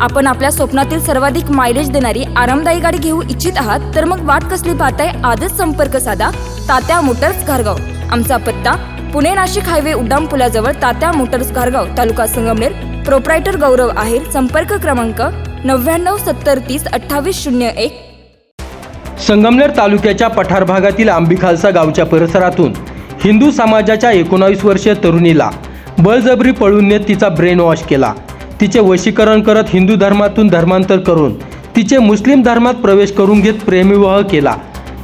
आपण आपल्या स्वप्नातील सर्वाधिक मायलेज देणारी आरामदायी गाडी घेऊ इच्छित आहात तर मग वाट कसली पाहताय? आजच संपर्क साधा. तात्या मोटर्स घारगाव. आमचा पत्ता पुणे नाशिक हायवे उड्डाण पुलाजवळ तात्या मोटर्स घारगाव तालुका संगमनेर. प्रोप्रायटर गौरव आहेर संपर्क क्रमांक नव्याण्णव सत्तर तीस अठ्ठावीस शून्य एक. संगमनेर तालुक्याच्या पठार भागातील आंबीखालसा गावच्या परिसरातून हिंदू समाजाच्या एकोणावीस वर्षीय तरुणीला बळजबरी पळून नेत तिचा ब्रेन वॉश केला. तिचे वशीकरण करत हिंदू धर्मातून धर्मांतर करून तिचे मुस्लिम धर्मात प्रवेश करून घेत प्रेमविवाह केला.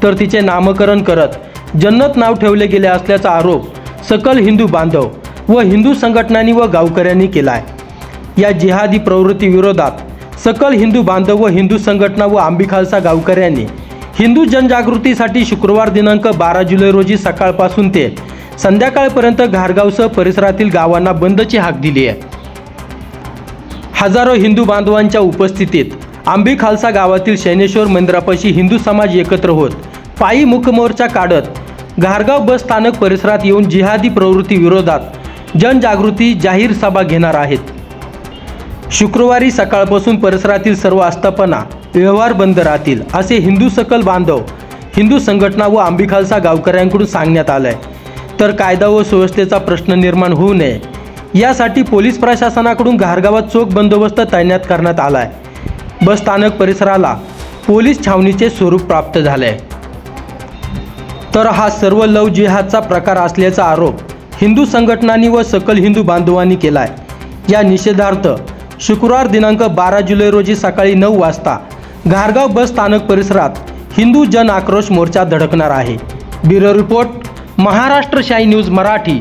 तर तिचे नामकरण करत जन्नत नाव ठेवले गेले असल्याचा आरोप सकल हिंदू बांधव व हिंदू संघटनांनी व गावकऱ्यांनी केला आहे या जिहादी प्रवृत्तीविरोधात सकल हिंदू बांधव व हिंदू संघटना व आंबिखालसा गावकऱ्यांनी हिंदू जनजागृतीसाठी शुक्रवार दिनांक बारा जुलै रोजी सकाळपासून ते संध्याकाळपर्यंत घारगावसह परिसरातील गावांना बंदची हाक दिली आहे. हजारो हिंदू बांधवांच्या उपस्थितीत आंबी खालसा गावातील शैनेश्वर मंदिरापाशी हिंदू समाज एकत्र होत पायी मुखमोर्चा काढत घारगाव बस स्थानक परिसरात येऊन जिहादी प्रवृत्ती विरोधात जनजागृती जाहीर सभा घेणार आहेत. शुक्रवारी सकाळपासून परिसरातील सर्व आस्थापना व्यवहार बंद राहतील असे हिंदू सकल बांधव हिंदू संघटना व आंबिखालसा गावकऱ्यांकडून सांगण्यात आलंय. तर कायदा व सुव्यवस्थेचा प्रश्न निर्माण होऊ नये यासाठी पोलीस प्रशासनाकडून घारगावात चोख बंदोबस्त तैनात करण्यात आलाय. बस स्थानक परिसराला पोलीस छावणीचे स्वरूप प्राप्त झालंय. तर हा सर्व लव जिहादचा प्रकार असल्याचा आरोप हिंदू संघटनांनी व सकल हिंदू बांधवांनी केला आहे या निषेधार्थ शुक्रवार दिनांक बारा जुलै रोजी सकाळी नऊ वाजता घारगाव बस स्थानक परिसरात हिंदू जन आक्रोश मोर्चा धडकणार आहे. Bureau report Maharashtra Shahi news Marathi.